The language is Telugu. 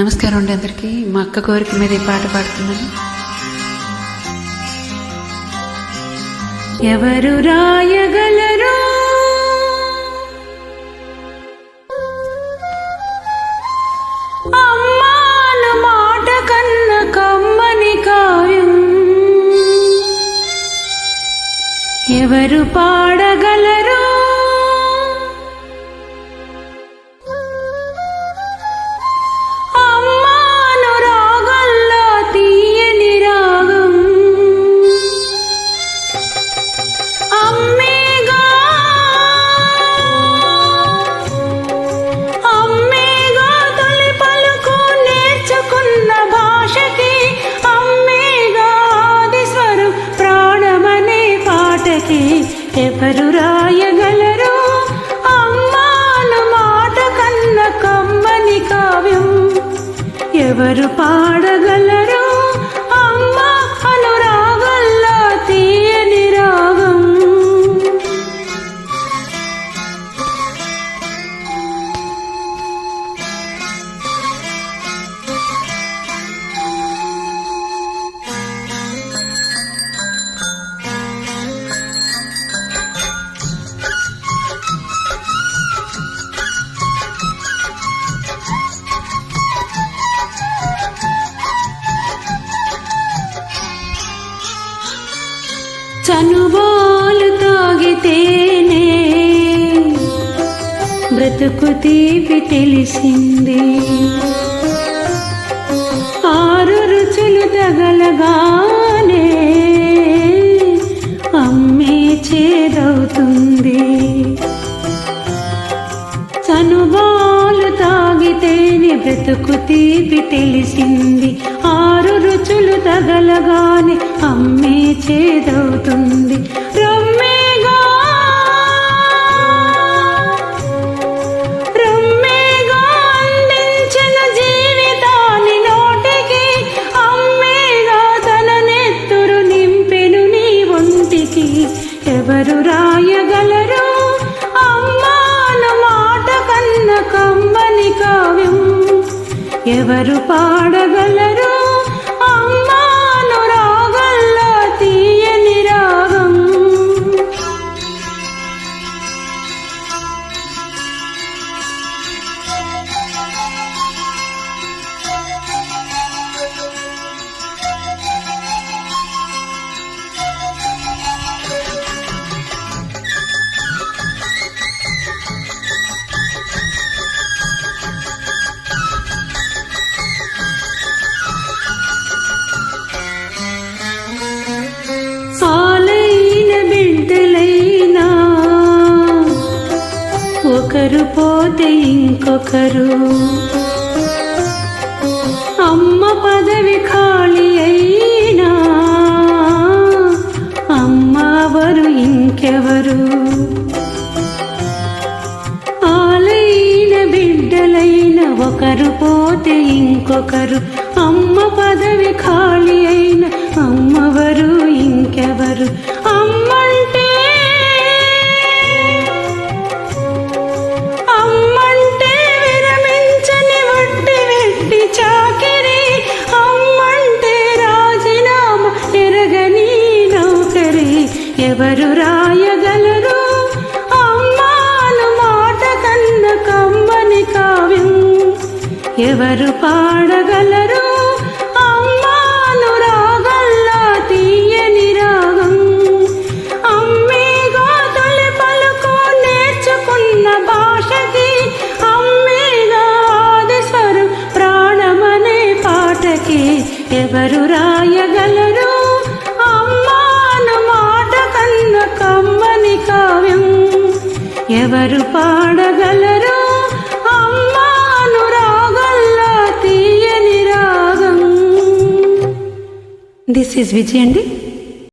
నమస్కారం అండి అందరికీ. మా అక్క కోరిక మీద ఈ పాట పాడుతున్నాను. ఎవరు రాయగలరు? అమ్మాన మాట కన్న కమ్మని కావ్యం ఎవరు పాడగలరు? పాటకి ఎవరు రాయగలరు? అమ్మాను మాట కన్న కమ్మని కావ్యం. ఎవరు పాడగ చనుబాలు తాగితేనే బ్రతుకు తీపి తెలిసింది. ఆరు రుచులు తగలగానే అమ్మే చేదవుతుంది. బ్రతుకు తీపి తెలిసింది. ఆరు రుచులు తగలగానే అమ్మే చేదవుతుంది. ఎవరు రా ఎవరు పాడగలరు ఒకరు పోతే ఇంకొకరు. అమ్మ పదవి ఖాళీ అయినా అమ్మవరు ఇంకెవరు? ఆలైన బిడ్డలైన ఒకరు పోతే ఇంకొకరు. అమ్మ పదవి ఖాళీ అయిన అమ్మవరు ఇంకెవరు రాయగలరు. అమ్మాను మాట కన్న కమ్మని కావ్యం. ఎవరు పాడగలరు? అమ్మాను రాగల్లా తీయని రాగం. అమ్మేగా తొలి పలుకు నేర్చుకున్న భాషకి అమ్మేగా ప్రాణమనే పాటకి ఎవరు రాయగలరు? ఎవరు పాడగలరు? అమ్మాను రాగల్లా తీయని రాగం. దిస్ ఈజ్ విజయ్ అండి.